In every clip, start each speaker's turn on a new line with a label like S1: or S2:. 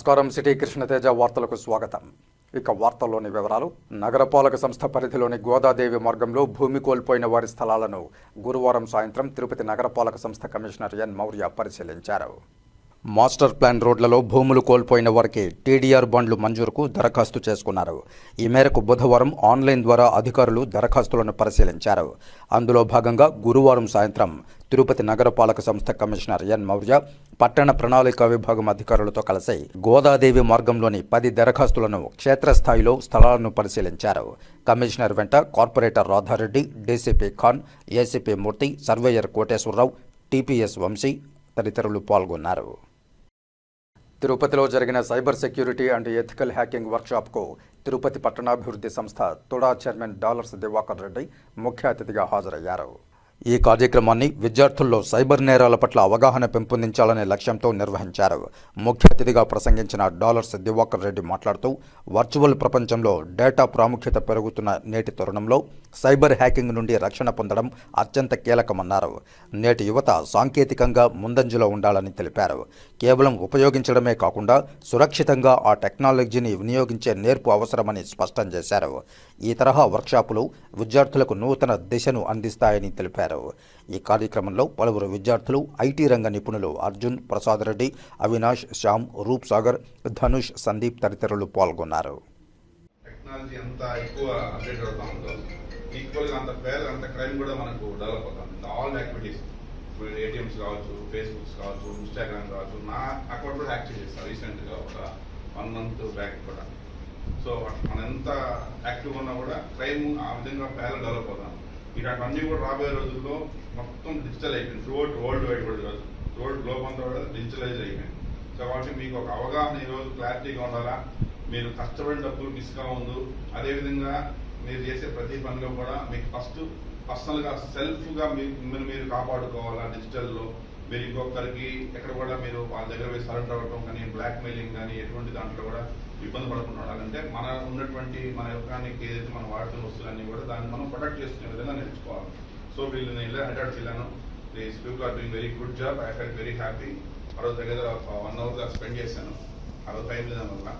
S1: నమస్కారం. సిటీ కృష్ణతేజ వార్తలకు స్వాగతం. ఇక వార్తల్లోని వివరాలు. నగరపాలక సంస్థ పరిధిలోని గోదాదేవి మార్గంలో భూమి కోల్పోయిన వారి స్థలాలను గురువారం సాయంత్రం తిరుపతి నగరపాలక సంస్థ కమిషనర్ ఎన్. మౌర్య పరిశీలించారు. మాస్టర్ ప్లాన్ రోడ్లలో భూములు కోల్పోయిన వారికి టీడీఆర్ బండ్లు మంజూరుకు దరఖాస్తు చేసుకున్నారు. ఈ మేరకు బుధవారం ఆన్లైన్ ద్వారా అధికారులు దరఖాస్తులను పరిశీలించారు. అందులో భాగంగా గురువారం సాయంత్రం తిరుపతి నగరపాలక సంస్థ కమిషనర్ ఎన్ మౌర్య పట్టణ ప్రణాళిక విభాగం అధికారులతో కలిసి గోదాదేవి మార్గంలోని పది దరఖాస్తులను క్షేత్రస్థాయిలో స్థలాలను పరిశీలించారు. కమిషనర్ వెంట corporator Radha Reddy DCP Khan ACP Murthy surveyor Koteswara Rao TPS Vamsi తదితరులు పాల్గొన్నారు. తిరుపతిలో జరిగిన cyber security and ethical hacking వర్క్షాప్కు Tirupati పట్టణాభివృద్ధి సంస్థ తుడా చైర్మన్ డాలర్స్ దివాకర్ రెడ్డి ముఖ్య అతిథిగా హాజరయ్యారు. ఈ కార్యక్రమాన్ని విద్యార్థుల్లో సైబర్ నేరాల పట్ల అవగాహన పెంపొందించాలనే లక్ష్యంతో నిర్వహించారు. ముఖ్య అతిథిగా ప్రసంగించిన డాలర్స్ దివాకర్ రెడ్డి మాట్లాడుతూ వర్చువల్ ప్రపంచంలో డేటా ప్రాముఖ్యత పెరుగుతున్న నేటి తరుణంలో సైబర్ హ్యాకింగ్ నుండి రక్షణ పొందడం అత్యంత కీలకమన్నారు. నేటి యువత సాంకేతికంగా ముందంజలో ఉండాలని తెలిపారు. కేవలం ఉపయోగించడమే కాకుండా సురక్షితంగా ఆ టెక్నాలజీని వినియోగించే నేర్పు అవసరమని స్పష్టం చేశారు. ఈ తరహా వర్క్షాపులు విద్యార్థులకు నూతన దిశను అందిస్తాయని తెలిపారు. ఈ కార్యక్రమంలో పలువురు విద్యార్థులు ఐటీ రంగ నిపుణులు అర్జున్ ప్రసాద్ రెడ్డి అవినాష్ శ్యామ్ రూప్ సాగర్ ధనుష్ సందీప్ తదితరులు పాల్గొన్నారు.
S2: టెక్నాలజీ ఎంత ఎక్కువ అప్డేట్ అవుతా ఉందో ఈక్వల్గా అంత ఫేర్ అంత క్రైమ్ కూడా మనకు డెవలప్ అవుతుంది ఆల్ యాక్టివిటీస్ ఇప్పుడు ఏటీఎంస్ కావచ్చు ఫేస్బుక్స్ కావచ్చు ఇన్స్టాగ్రామ్ కావచ్చు నా అకౌంట్ కూడా యాక్టివ్ చేస్తాను రీసెంట్గా ఒక వన్ మంత్ బ్యాక్ కూడా. సో మనం ఎంత యాక్టివ్ ఉన్నా కూడా క్రైమ్ ఆ విధంగా ఫేర్ డెవలప్ అవుతాం. ఇలాంటివన్నీ కూడా రాబోయే రోజుల్లో మొత్తం డిజిటల్ అయిపోయింది. త్రూఅవుట్ వరల్డ్ వైడ్ కూడా త్రూఅవుట్ గ్లోబ్ అంతా కూడా డిజిటలైజ్ అయిపోయింది. సో కాబట్టి మీకు ఒక అవగాహన ఈరోజు క్లారిటీగా ఉండాలా? మీరు కష్టపడిన డబ్బులు మిస్ కావద్దు. అదేవిధంగా మీరు చేసే ప్రతి పనిలో కూడా మీకు ఫస్ట్ పర్సనల్గా సెల్ఫ్గా మీరు మిమ్మల్ని మీరు కాపాడుకోవాలా డిజిటల్లో మీరు ఇంకొకరికి ఎక్కడ కూడా మీరు వాళ్ళ దగ్గర పోయి సరెండర్ అవ్వడం కానీ బ్లాక్ మెయిలింగ్ కానీ ఎటువంటి దాంట్లో కూడా ఇబ్బంది పడకుండా ఉండాలంటే మన ఉన్నటువంటి మన యొక్క ఏదైతే మనం వాడుతున్న వస్తువులన్నీ కూడా దాన్ని మనం ప్రొటెక్ట్ చేసుకునే విధంగా నేర్చుకోవాలి. సో వీళ్ళు నేను ఇలా హైదరాబాద్ వెళ్ళాను please people are doing very good job I feel very happy ఆ రోజు దగ్గర వన్ అవర్ దాకా స్పెండ్ చేశాను. ఆ రోజు టైం లేదని వల్ల.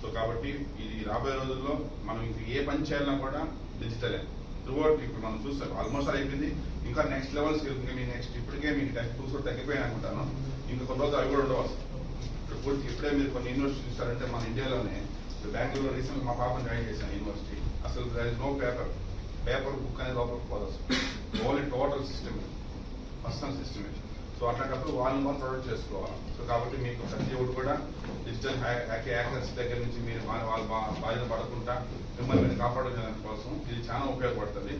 S2: సో కాబట్టి ఇది రాబోయే రోజుల్లో మనం ఇంక ఏ పని చేయాలన్నా కూడా డిజిటలే త్రూఅవుట్ ఇప్పుడు మనం చూస్తాం. ఆల్మోస్ట్ అయిపోయింది. ఇంకా నెక్స్ట్ లెవెల్స్ ఇంకా మీ నెక్స్ట్ ఇప్పటికే మీకు టెక్స్ట్ టూల్స్ కూడా తగ్గిపోయాయి అనుకుంటాను. ఇంకా కొన్ని రోజులు అవి కూడా ఉండవచ్చు. ఇప్పుడు ఇప్పుడే మీరు కొన్ని యూనివర్సిటీ చూస్తారంటే మన ఇండియాలోనే ఇప్పుడు బెంగళూరులో రీసెంట్ మా పాపను జాయిన్ చేశాను యూనివర్సిటీ అసలు there is no paper paper book అనేది లోపలికి పోదు అసలు. Only total system personal system so అట్లాంటప్పుడు వాళ్ళని మనం ప్రొటెక్ట్ చేసుకోవాలి. సో కాబట్టి మీకు ప్రతి ఒక్కటి కూడా డిజిటల్ హ్యాకీ హ్యాకర్స్ దగ్గర నుంచి మీరు వాళ్ళ బాధ్యత పడకుండా మిమ్మల్ని మీరు కాపాడుకునే కోసం ఇది చాలా ఉపయోగపడుతుంది.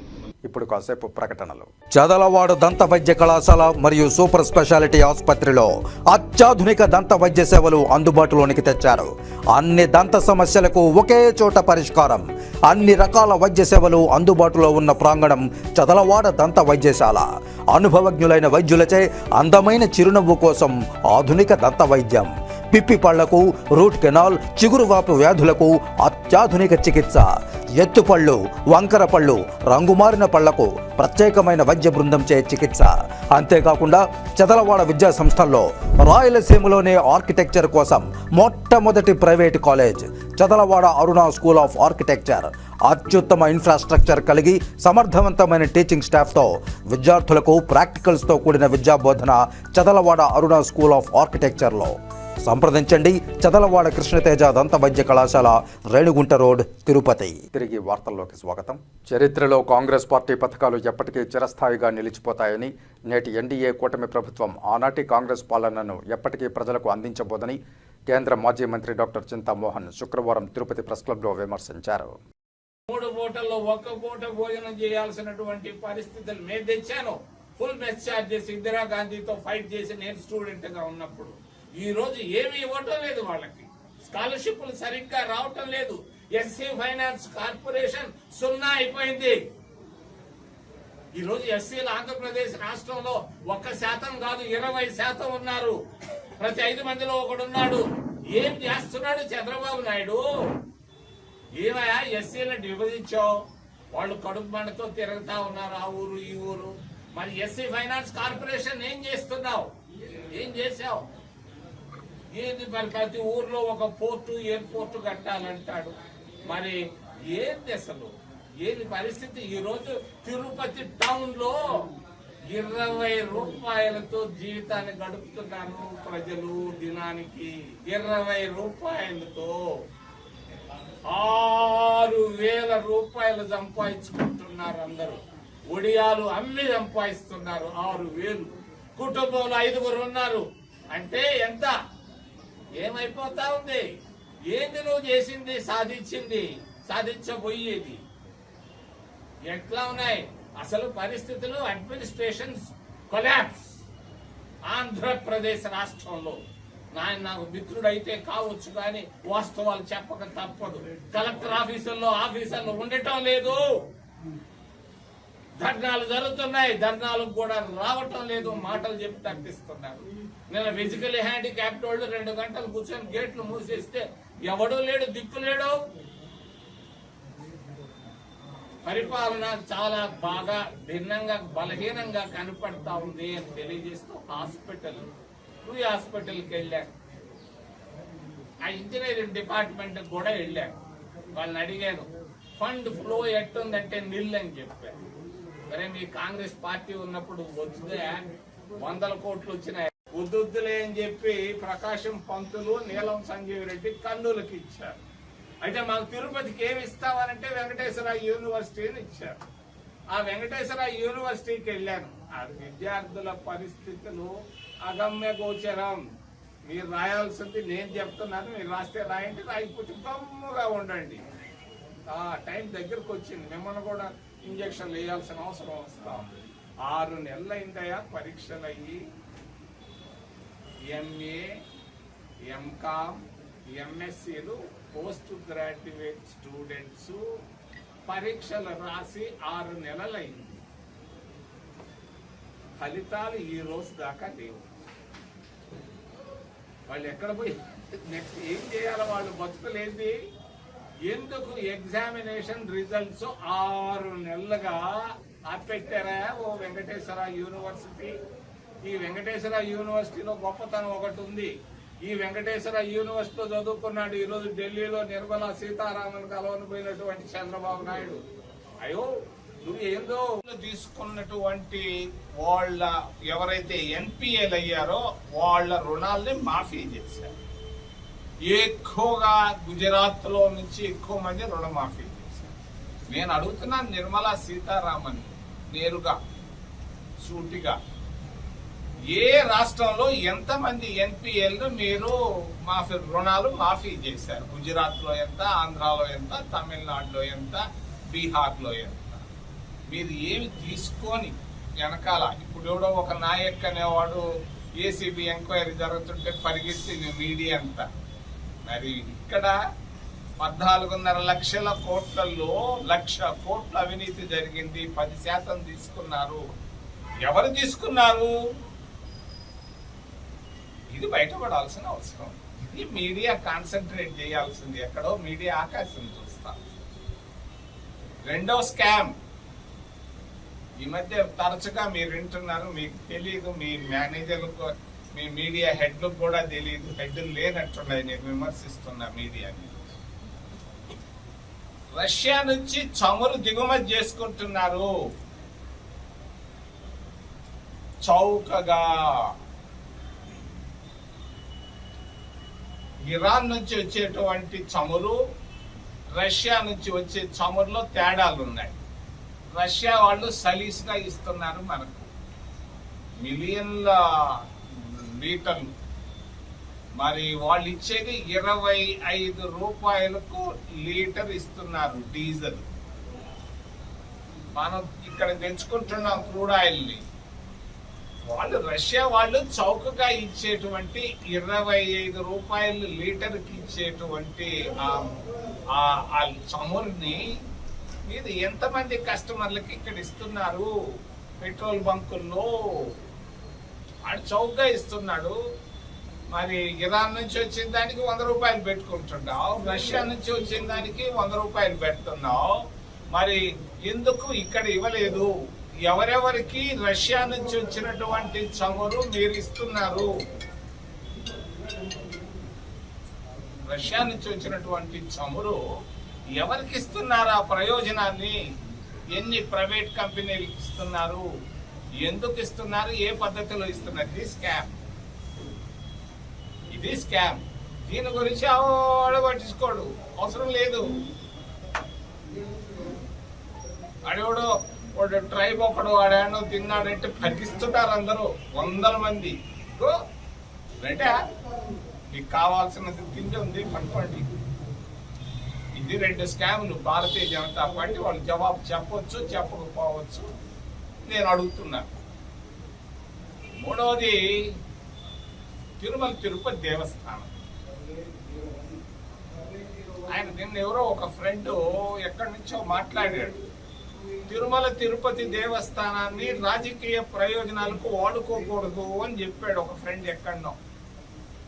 S1: ఇప్పుడు కాసేపు ప్రకటనలు. చదలవాడ దంత వైద్య కళాశాల మరియు సూపర్ స్పెషాలిటీ ఆసుపత్రిలో అత్యాధునిక దంత వైద్య సేవలు అందుబాటులోనికి తెచ్చారు. అన్ని దంత సమస్యలకు ఒకే చోట పరిష్కారం. అన్ని రకాల వైద్య సేవలు అందుబాటులో ఉన్న ప్రాంగణం చదలవాడ దంత వైద్యశాల. అనుభవజ్ఞులైన వైద్యులచే అందమైన చిరునవ్వు కోసం ఆధునిక దంత వైద్యం పిప్పి పళ్ళకు రూట్ కెనాల్ చిగురువాపు వ్యాధులకు అత్యాధునిక చికిత్స. ఎత్తుపళ్ళు వంకర పళ్ళు రంగుమారిన పళ్ళకు ప్రత్యేకమైన వైద్య బృందంచే చికిత్స. అంతేకాకుండా చదలవాడ విద్యా సంస్థల్లో రాయలసీమలోనే ఆర్కిటెక్చర్ కోసం మొట్టమొదటి private college Chadalavada Aruna school of architecture. అత్యుత్తమ ఇన్ఫ్రాస్ట్రక్చర్ కలిగి సమర్థవంతమైన టీచింగ్ స్టాఫ్తో విద్యార్థులకు ప్రాక్టికల్స్తో కూడిన విద్యా బోధన చదలవాడ అరుణ స్కూల్ ఆఫ్ ఆర్కిటెక్చర్లో. సంప్రదించండి. చదలవాడ కృష్ణతేజ దంత వైద్య కళాశాల రేణుగుంట రోడ్ తిరుపతి. తిరిగి వార్తల్లోకి స్వాగతం. చరిత్రలో కాంగ్రెస్ పార్టీ పథకాలు ఎప్పటికీ చిరస్థాయిగా నిలిచిపోతాయని నేటి ఎన్డీఏ కూటమి ప్రభుత్వం ఆనాటి కాంగ్రెస్ పాలనను ఎప్పటికీ ప్రజలకు అందించబోదని కేంద్ర మాజీ మంత్రి డాక్టర్ చింతామోహన్ శుక్రవారం తిరుపతి ప్రెస్ క్లబ్లో విమర్శించారు.
S3: మూడు పూటల్లో ఒక్క పూట భోజనం చేయాల్సినటువంటి పరిస్థితులు నేను తెచ్చాను. ఫుల్ మెస్ ఛార్జెస్ ఇందిరాగాంధీతో ఫైట్ చేసి నేను స్టూడెంట్గా ఉన్నప్పుడు. ఈరోజు ఏమి ఇవ్వటం లేదు వాళ్ళకి. స్కాలర్షిప్లు సరిగ్గా రావటం లేదు. ఎస్సీ ఫైనాన్స్ కార్పొరేషన్ సున్నా అయిపోయింది. ఈరోజు ఎస్సీలు ఆంధ్రప్రదేశ్ రాష్ట్రంలో ఒక్క శాతం కాదు ఇరవై శాతం ఉన్నారు. ప్రతి ఐదు మందిలో ఒకడున్నాడు ఏం చేస్తున్నాడు చంద్రబాబు నాయుడు? ఏమయ్యా ఎస్సీలను విభజించావు? వాళ్ళు కడుపు మండతో తిరుగుతా ఉన్నారు ఆ ఊరు ఈ ఊరు. మరి ఎస్సీ ఫైనాన్స్ కార్పొరేషన్ ఏం చేస్తున్నావు? ఏం చేసావు ఏది మరి? ప్రతి ఊర్లో ఒక పోర్టు ఎయిర్పోర్టు కట్టాలంటాడు? మరి ఏంది అసలు? ఏది పరిస్థితి? ఈరోజు తిరుపతి టౌన్లో ఇరవై రూపాయలతో జీవితాన్ని గడుపుతున్నారు ప్రజలు దినానికి. ఇరవై రూపాయలతో ఆరు వేల రూపాయలు సంపాదించుకుంటున్నారు అందరూ. ఒడియాలు అమ్మి సంపాదిస్తున్నారు ఆరు వేలు. కుటుంబంలో ఐదుగురు ఉన్నారు. అంటే ఎంత? ఏమైపోతా ఉంది ఏంది నువ్వు చేసింది సాధించింది? సాధించబోయేది? ఎట్లా ఉన్నాయి? అసలు పరిస్థితులు అడ్మినిస్ట్రేషన్ కొలాప్స్. ఆంధ్రప్రదేశ్ రాష్ట్రంలో. నాయన నాకు మిత్రుడైతే కావచ్చు కానీ వాస్తవాలు చెప్పక తప్పదు. కలెక్టర్ ఆఫీసుల్లో ఆఫీసర్లు ఉండటం లేదు. ధర్నాలు జరుగుతున్నాయి. ధర్నాలు కూడా రావటం లేదు. మాటలు చెప్పి తప్పిస్తున్నారు. నేను ఫిజికల్లీ హ్యాండిక్యాప్ట్ వాళ్ళు రెండు గంటలు కూర్చొని గేట్లు మూసేస్తే ఎవడూ లేడు దిక్కు లేడు. పరిపాలన చాలా బాగా భిన్నంగా బలహీనంగా కనపడతా ఉంది అని తెలియజేస్తూ హాస్పిటల్ ఈ హాస్పిటల్కి వెళ్ళాను ఆ ఇంజనీరింగ్ డిపార్ట్మెంట్ కూడా వెళ్ళాను వాళ్ళని అడిగాను ఫండ్ ఫ్లో ఎట్టుందంటే నిల్ అని చెప్పారు. మరి మీ కాంగ్రెస్ పార్టీ ఉన్నప్పుడు వద్దే వందల కోట్లు వచ్చినాయి. వద్దులే అని చెప్పి ప్రకాశం పంతులు నీలం సంజీవ్ రెడ్డి కన్నులకి ఇచ్చారు. అయితే మాకు తిరుపతికి ఏమి ఇస్తామనంటే వెంకటేశ్వర యూనివర్సిటీని ఇచ్చారు. ఆ వెంకటేశ్వర యూనివర్సిటీకి వెళ్ళాను. ఆ విద్యార్థుల పరిస్థితులు అగమ్య గోచరం. మీరు రాయాల్సింది నేను చెప్తున్నాను. మీరు రాస్తే రాయండి రాయిపోతే గమ్ముగా ఉండండి. ఆ టైం దగ్గరకు వచ్చింది. మిమ్మల్ని కూడా ఇంజక్షన్లు వేయాల్సిన అవసరం వస్తా ఆరు నెలలు అయిందయా పరీక్షలు అయ్యి ఎంఏ ఎంకామ్ ఎంఎస్సీలు పోస్ట్ గ్రాడ్యుయేట్ స్టూడెంట్స్ పరీక్షలు రాసి ఆరు నెలలైంది. ఫలితాలు ఈ రోజు దాకా లేవు. వాళ్ళు ఎక్కడ పోయి నెక్స్ట్ ఏం చేయాలి వాళ్ళు బతుకులేంది? ఎందుకు ఎగ్జామినేషన్ రిజల్ట్స్ ఆరు నెలలుగా ఆపెట్టారా ఓ వెంకటేశ్వర యూనివర్సిటీ? ఈ వెంకటేశ్వర యూనివర్సిటీలో గొప్పతనం ఒకటి ఉంది. ఈ వెంకటేశ్వర యూనివర్సిటీలో చదువుకున్నాడు ఈరోజు ఢిల్లీలో నిర్మలా సీతారామన్ కలవని పోయినటువంటి చంద్రబాబు నాయుడు. అయ్యో నువ్వు ఏందో తీసుకున్నటువంటి వాళ్ళ ఎవరైతే ఎన్పిఏలు అయ్యారో వాళ్ళ రుణాల్ని మాఫీ చేశారు. ఎక్కువగా గుజరాత్లో నుంచి ఎక్కువ మంది రుణమాఫీ చేశారు. నేను అడుగుతున్నాను నిర్మలా సీతారామన్ నేరుగా సూటిగా ఏ రాష్ట్రంలో ఎంతమంది ఎన్పిఎల్ను మీరు మాఫీ రుణాలు మాఫీ చేశారు? గుజరాత్లో ఎంత ఆంధ్రాలో ఎంత తమిళనాడులో ఎంత బీహార్లో ఎంత? మీరు ఏమి తీసుకొని వెనకాల ఇప్పుడు ఎవడో ఒక నాయక్ అనేవాడు ఏసీబీ ఎంక్వైరీ జరుగుతుంటే పరిగెత్తి మీడియా అంతా. మరి ఇక్కడ పద్నాలుగున్నర లక్షల కోట్లలో లక్ష కోట్ల అవినీతి జరిగింది పది శాతం తీసుకున్నారు. ఎవరు తీసుకున్నారు? ఇది బయటపడాల్సిన అవసరం. ఇది మీడియా కాన్సన్ట్రేట్ చేయాల్సింది. ఎక్కడో మీడియా ఆకాశం చూస్తా. రెండో స్కామ్. ఈ మధ్య తరచుగా మీరు వింటున్నారు మీకు తెలియదు మీ మేనేజర్లకు మీ మీడియా హెడ్లు కూడా తెలియదు హెడ్ లేనట్టున్నది నేను విమర్శిస్తున్నా మీడియాని. రష్యా నుంచి చమురు దిగుమతి చేసుకుంటున్నారు. చౌకగా. ఇరాన్ నుంచి వచ్చేటువంటి చమురు రష్యా నుంచి వచ్చే చమురులో తేడాలు ఉన్నాయి రష్యా వాళ్ళు సలీస్గా ఇస్తున్నారు మనకు. మిలియన్ల లీటర్లు మరి వాళ్ళు ఇచ్చేది ఇరవై ఐదు రూపాయలకు లీటర్ ఇస్తున్నారు డీజిల్. మనం ఇక్కడ తెచ్చుకుంటున్నాం క్రూడ్ ఆయిల్ని. వాళ్ళు రష్యా వాళ్ళు చౌకగా ఇచ్చేటువంటి ఇరవై ఐదు రూపాయలు లీటర్కి ఇచ్చేటువంటి ఆ- చమురుని మీరు ఎంతమంది కస్టమర్లకి ఇక్కడ ఇస్తున్నారు? పెట్రోల్ బంకుల్లో వాడు చౌకగా ఇస్తున్నాడు. మరి ఇరాన్ నుంచి వచ్చిన దానికి వంద రూపాయలు పెట్టుకుంటున్నావు. రష్యా నుంచి వచ్చిన దానికి వంద రూపాయలు పెడుతున్నావు. మరి ఎందుకు ఇక్కడ ఇవ్వలేదు? ఎవరెవరికి రష్యా నుంచి వచ్చినటువంటి చమురు మీరు ఇస్తున్నారు? రష్యా నుంచి వచ్చినటువంటి చమురు ఎవరికి ఇస్తున్నారు ఆ ప్రయోజనాన్ని? ఎన్ని ప్రైవేట్ కంపెనీలకు ఇస్తున్నారు? ఎందుకు ఇస్తున్నారు? ఏ పద్ధతిలో ఇస్తున్నారు? ఇది స్కామ్ ఇది స్కామ్ దీని గురించి ఆడ పట్టించుకోడు. అవసరం లేదు. అడేవాడు వాడు ట్రైబ్ ఒకడు వాడేడో తిన్నాడంటే పరిగిస్తున్నారు అందరూ. వందల మంది. ఇదిగో, మీకు కావాల్సినది తిండి ఉంది పట్టుకోండి ఇది రెండు స్కామ్లు భారతీయ జనతా పార్టీ వాళ్ళు జవాబు చెప్పొచ్చు చెప్పకపోవచ్చు. నేను అడుగుతున్నా. మూడవది తిరుమల తిరుపతి దేవస్థానం. ఆయన నిన్న ఎవరో ఒక ఫ్రెండ్ ఎక్కడి నుంచో మాట్లాడాడు. తిరుమల తిరుపతి దేవస్థానాన్ని రాజకీయ ప్రయోజనాలకు వాడుకోకూడదు అని చెప్పాడు ఒక ఫ్రెండ్ ఎక్కడనో.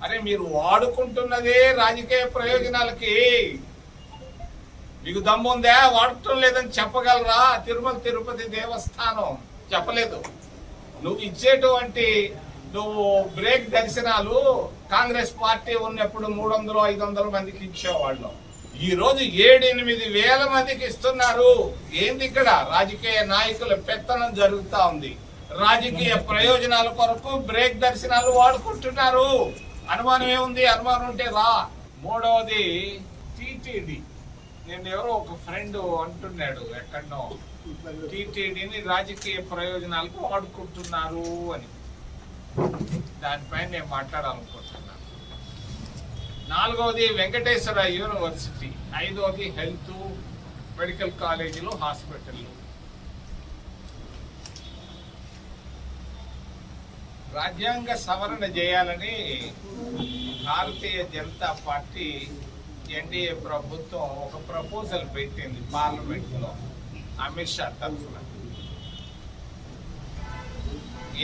S3: అరే మీరు వాడుకుంటున్నదే రాజకీయ ప్రయోజనాలకి. మీకు దమ్ముందా? వాడటం లేదని చెప్పగలరా? తిరుమల తిరుపతి దేవస్థానం. చెప్పలేదు. నువ్వు ఇచ్చేటువంటి నువ్వు బ్రేక్ దర్శనాలు కాంగ్రెస్ పార్టీ ఉన్నప్పుడు మూడు వందలు ఐదు వందల మందికి ఇచ్చేవాళ్ళం. ఈ రోజు వేల మందికి ఇస్తున్నారు. ఏంది ఇక్కడ? రాజకీయ నాయకుల పెత్తనం జరుగుతా ఉంది. రాజకీయ ప్రయోజనాల కొరకు బ్రేక్ దర్శనాలు వాడుకుంటున్నారు. అనుమానం ఏముంది? అనుమానం ఉంటే రా. మూడవది టీటీడీ. నేను ఎవరో ఒక ఫ్రెండ్ అంటున్నాడు ఎక్కడనో. టీటీడీని రాజకీయ ప్రయోజనాలకు వాడుకుంటున్నారు అని. దానిపైన నేను మాట్లాడాలనుకుంటున్నాను. నాలుగవది వెంకటేశ్వర యూనివర్సిటీ ఐదవది హెల్త్ మెడికల్ కాలేజీలు హాస్పిటల్లు రాజ్యాంగ సవరణ చేయాలని భారతీయ జనతా పార్టీ ఎన్డీఏ ప్రభుత్వం ఒక ప్రపోజల్ పెట్టింది పార్లమెంట్లో అమిత్ షా తరఫున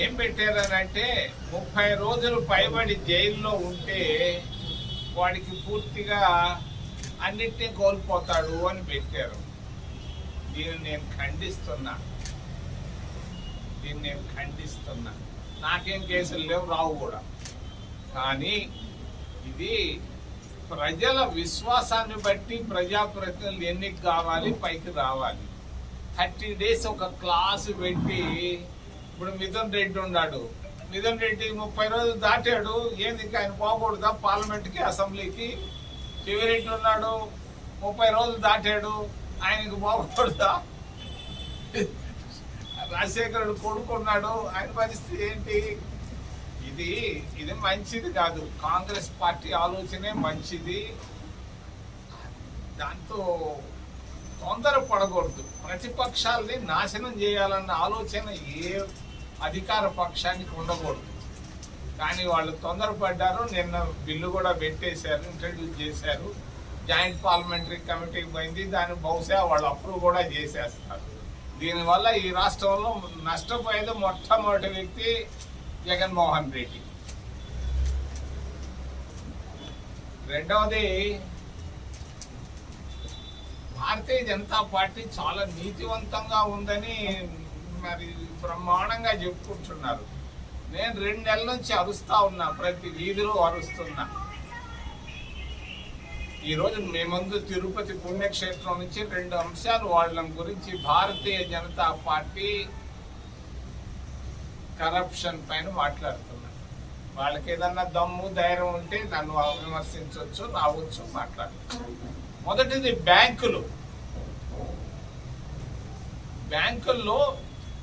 S3: ఏం పెట్టారనంటే ముప్పై రోజులు పైబడి జైల్లో ఉంటే వాడికి పూర్తిగా అన్నిటినీ కోల్పోతాడు అని పెట్టారు. దీన్ని నేను ఖండిస్తున్నా. దీన్ని నేను ఖండిస్తున్నా. నాకేం కేసులు లేవు రావు కూడా. కానీ ఇది ప్రజల విశ్వాసాన్ని బట్టి ప్రజాప్రతినిధులు ఎన్నిక కావాలి పైకి రావాలి. థర్టీ డేస్ ఒక క్లాసు పెట్టి ఇప్పుడు మిథున్ రెడ్డి ఉన్నాడు. మిథున్ రెడ్డి ముప్పై రోజులు దాటాడు. ఏంది ఇంకా ఆయన పోకూడదా? పార్లమెంట్కి అసెంబ్లీకి? శివరెడ్డి ఉన్నాడు ముప్పై రోజులు దాటాడు. ఆయనకి పోకూడదా? రాజశేఖరుడు కొడుకున్నాడు. ఆయన పరిస్థితి ఏంటి? ఇది ఇది మంచిది కాదు. కాంగ్రెస్ పార్టీ ఆలోచనే మంచిది. దాంతో తొందర పడకూడదు ప్రతిపక్షాలని నాశనం చేయాలన్న ఆలోచన ఏ అధికార పక్షానికి ఉండకూడదు. కానీ వాళ్ళు తొందరపడ్డారు. నిన్న బిల్లు కూడా పెట్టేశారు ఇంట్రడ్యూస్ చేశారు. జాయింట్ పార్లమెంటరీ కమిటీకి పోయింది. దాన్ని బహుశా వాళ్ళు అప్రూవ్ కూడా చేసేస్తారు. దీనివల్ల ఈ రాష్ట్రంలో నష్టపోయేది మొట్టమొదటి వ్యక్తి జగన్మోహన్ రెడ్డి. రెండవది భారతీయ జనతా పార్టీ చాలా నీతివంతంగా ఉందని మరి బ్రహ్మాండంగా చెప్పుకుంటున్నారు. నేను రెండు నెలల నుంచి అరుస్తా ఉన్నా ప్రతి వీధిలో అరుస్తున్నా. ఈ రోజు మీ ముందు తిరుపతి పుణ్యక్షేత్రం నుంచి రెండు అంశాలు వాళ్ళ గురించి భారతీయ జనతా పార్టీ కరప్షన్ పైన మాట్లాడుతున్నా. వాళ్ళకి ఏదన్నా దమ్ము ధైర్యం ఉంటే నన్ను విమర్శించవచ్చు రావచ్చు మాట్లాడచ్చు. మొదటిది బ్యాంకులు. బ్యాంకుల్లో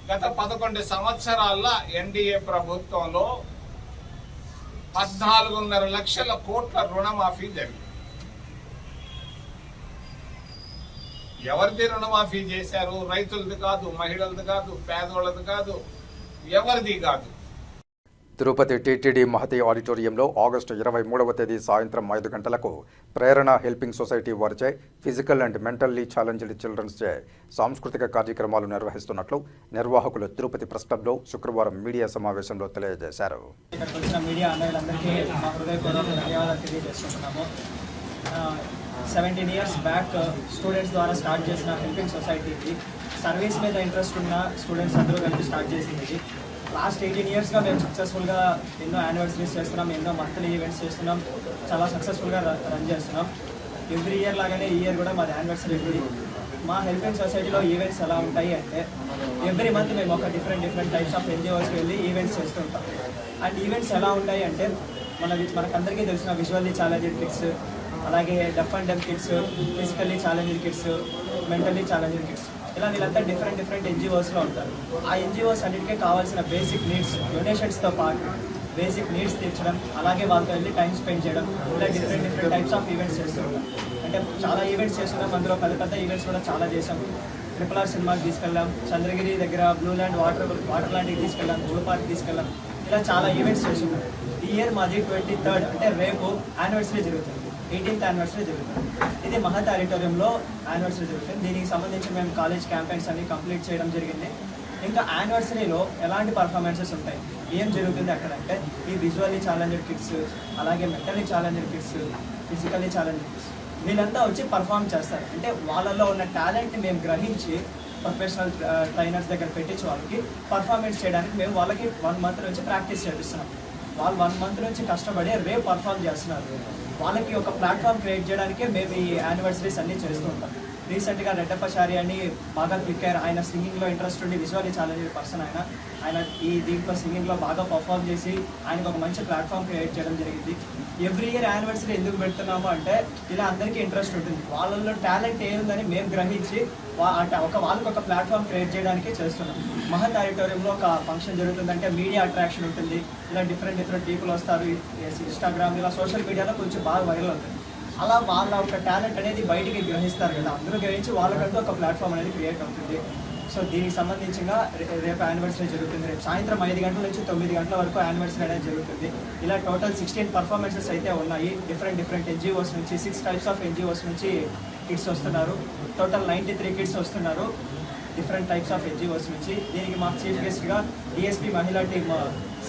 S3: గత పదకొండు సంవత్సరాల ఎన్డీఏ ప్రభుత్వంలో పద్నాలుగున్నర లక్షల కోట్ల రుణమాఫీ జరిగింది. ఎవరిది రుణమాఫీ చేశారు? రైతులది కాదు మహిళలది కాదు పేదోళ్ళది కాదు ఎవరిది కాదు?
S1: తిరుపతి టీటీడీ మహతి ఆడిటోరియంలో ఆగస్టు ఇరవై మూడవ తేదీ సాయంత్రం ఐదు గంటలకు ప్రేరణ హెల్పింగ్ సొసైటీ వారిచే physical and mentally challenged childrens చే సాంస్కృతిక కార్యక్రమాలు నిర్వహిస్తున్నట్లు నిర్వాహకులు తిరుపతి ప్రెస్ క్లబ్లో శుక్రవారం మీడియా సమావేశంలో తెలియజేశారు.
S4: సెవెంటీన్ ఇయర్స్ బ్యాక్ స్టూడెంట్స్ ద్వారా స్టార్ట్ చేసిన హెల్పింగ్ సొసైటీకి సర్వీస్ మీద ఇంట్రెస్ట్ ఉన్న స్టూడెంట్స్ అందరూ కలిపి స్టార్ట్ చేసింది లాస్ట్ ఎయిటీన్ ఇయర్స్గా మేము సక్సెస్ఫుల్గా ఎన్నో యానివర్సరీస్ చేస్తున్నాం ఎన్నో మంత్లీ ఈవెంట్స్ చేస్తున్నాం చాలా సక్సెస్ఫుల్గా రన్ చేస్తున్నాం. ఎవ్రీ ఇయర్ లాగానే ఈ ఇయర్ కూడా మాది యానివర్సరీ ఉంది. మా హెల్పింగ్ సొసైటీలో ఈవెంట్స్ ఎలా ఉంటాయి అంటే ఎవ్రీ మంత్ మేము ఒక డిఫరెంట్ డిఫరెంట్ టైప్స్ ఆఫ్ ఎన్జిఓస్కి వెళ్ళి ఈవెంట్స్ చేస్తుంటాం అండ్ ఈవెంట్స్ ఎలా ఉంటాయి అంటే మన మనకందరికీ తెలిసిన విజువల్లీ ఛాలెంజ్డ్ కిడ్స్ అలాగే deaf and dumb kids physically challenged kids mentally challenged kids ఇలా వీళ్ళంతా డిఫరెంట్ డిఫరెంట్ ఎన్జిఓస్లో ఉంటారు. ఆ ఎన్జిఓస్ అన్నిటికీ కావాల్సిన బేసిక్ నీడ్స్ డొనేషన్స్తో పాటు బేసిక్ నీడ్స్ తీర్చడం అలాగే వాళ్ళతో వెళ్ళి టైం స్పెండ్ చేయడం ఇలా different different types of events చేస్తుంటాం అంటే చాలా ఈవెంట్స్ చేస్తున్నాం అందులో పెద్ద పెద్ద ఈవెంట్స్ కూడా చాలా చేసాం ట్రిపుల్ ఆర్ సినిమాకి తీసుకెళ్ళాం చంద్రగిరి దగ్గర బ్లూ ల్యాండ్ వాటర్ వాటర్ ల్యాండ్కి తీసుకెళ్ళాం బ్లూ పార్క్ తీసుకెళ్ళాం. ఇలా చాలా ఈవెంట్స్ చేస్తున్నాం. ఈ ఇయర్ మాది ట్వంటీ థర్డ్ అంటే రేపు యానివర్సరీ జరుగుతుంది. ఎయిటీన్త్ యానివర్సరీ జరుగుతుంది. ఇది మహత్ ఆడిటోరియంలో యానివర్సరీ జరుగుతుంది. దీనికి సంబంధించి మేము కాలేజ్ క్యాంపెయిన్స్ అన్ని కంప్లీట్ చేయడం జరిగింది. ఇంకా యానివర్సరీలో ఎలాంటి పర్ఫార్మెన్సెస్ ఉంటాయి? ఏం జరుగుతుంది అక్కడ అంటే ఈ విజువల్లీ ఛాలెంజెడ్ కిడ్స్ అలాగే mentally challenged kids physically challenged kids వీళ్ళంతా వచ్చి పర్ఫామ్ చేస్తారు. అంటే వాళ్ళలో ఉన్న టాలెంట్ని మేము గ్రహించి ప్రొఫెషనల్ ట్రైనర్స్ దగ్గర పెట్టించి వాళ్ళకి పర్ఫార్మెన్స్ చేయడానికి మేము వాళ్ళకి వన్ మంత్ నుంచి ప్రాక్టీస్ చేపిస్తున్నాం. వాళ్ళు వన్ మంత్ నుంచి కష్టపడి రేపు పర్ఫామ్ చేస్తున్నారు. వాళ్ళకి ఒక ప్లాట్ఫామ్ క్రియేట్ చేయడానికే మేము ఈ యానివర్సరీస్ అన్నీ చేస్తూ ఉంటాం. రీసెంట్గా రెడ్డప్పచారి అని బాగా క్లిక్ అయ్యారు. ఆయన సింగింగ్లో ఇంట్రెస్ట్ ఉండి విజువల్లీ ఛాలెంజ్ పర్సన్ ఆయన. ఆయన ఈ దీంట్లో సింగింగ్లో బాగా పర్ఫామ్ చేసి ఆయనకు ఒక మంచి ప్లాట్ఫామ్ క్రియేట్ చేయడం జరిగింది. ఎవ్రీ ఇయర్ యానివర్సరీ ఎందుకు పెడుతున్నాము అంటే ఇలా అందరికీ ఇంట్రెస్ట్ ఉంటుంది. వాళ్ళలో టాలెంట్ ఏముందని మేము గ్రహించి అంటే ఒక వాళ్ళకి ఒక ప్లాట్ఫామ్ క్రియేట్ చేయడానికి చేస్తున్నాం. మహత్ ఆడిటోరియంలో ఒక ఫంక్షన్ జరుగుతుందంటే మీడియా అట్రాక్షన్ ఉంటుంది. ఇలా డిఫరెంట్ డిఫరెంట్ పీపుల్ వస్తారు. ఇన్స్టాగ్రామ్ ఇలా సోషల్ మీడియాలో కొంచెం బాగా వైరల్ అవుతుంది. అలా వాళ్ళ ఒక టాలెంట్ అనేది బయటికి గ్రహిస్తారు కదా. అందరూ గ్రహించి వాళ్ళకంటూ ఒక ప్లాట్ఫామ్ అనేది క్రియేట్ అవుతుంది. సో దీనికి సంబంధించిన రేపు యానివర్సరీ జరుగుతుంది. రేపు సాయంత్రం ఐదు గంటల నుంచి తొమ్మిది గంటల వరకు యానివర్సరీ అనేది జరుగుతుంది. ఇలా టోటల్ సిక్స్టీన్ పర్ఫార్మెన్సెస్ అయితే ఉన్నాయి. డిఫరెంట్ డిఫరెంట్ ఎన్జిఓస్ నుంచి సిక్స్ టైప్స్ ఆఫ్ ఎన్జిఓస్ నుంచి కిడ్స్ వస్తున్నారు. టోటల్ నైంటీ త్రీ కిడ్స్ వస్తున్నారు డిఫరెంట్ టైప్స్ ఆఫ్ ఎన్జిఓస్ నుంచి. దీనికి మాకు చీఫ్ గెస్ట్గా డిఎస్పీ మహిళా టీమ్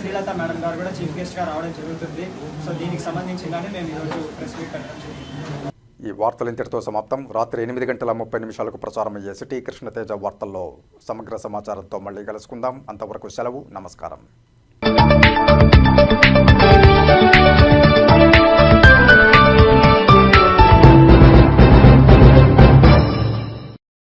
S4: శ్రీలత మేడం గారు కూడా చీఫ్ గెస్ట్గా రావడం జరుగుతుంది. సో దీనికి సంబంధించిగానే మేము ఈరోజు ప్రెస్ మీట్ పెట్టడం
S1: ఈ వార్తలు ఇంతటితో సమాప్తం. రాత్రి ఎనిమిది గంటల ముప్పై నిమిషాలకు ప్రసారమయ్యే సిటీ కృష్ణతేజ వార్తల్లో సమగ్ర సమాచారంతో మళ్ళీ కలుసుకుందాం. అంతవరకు సెలవు. నమస్కారం.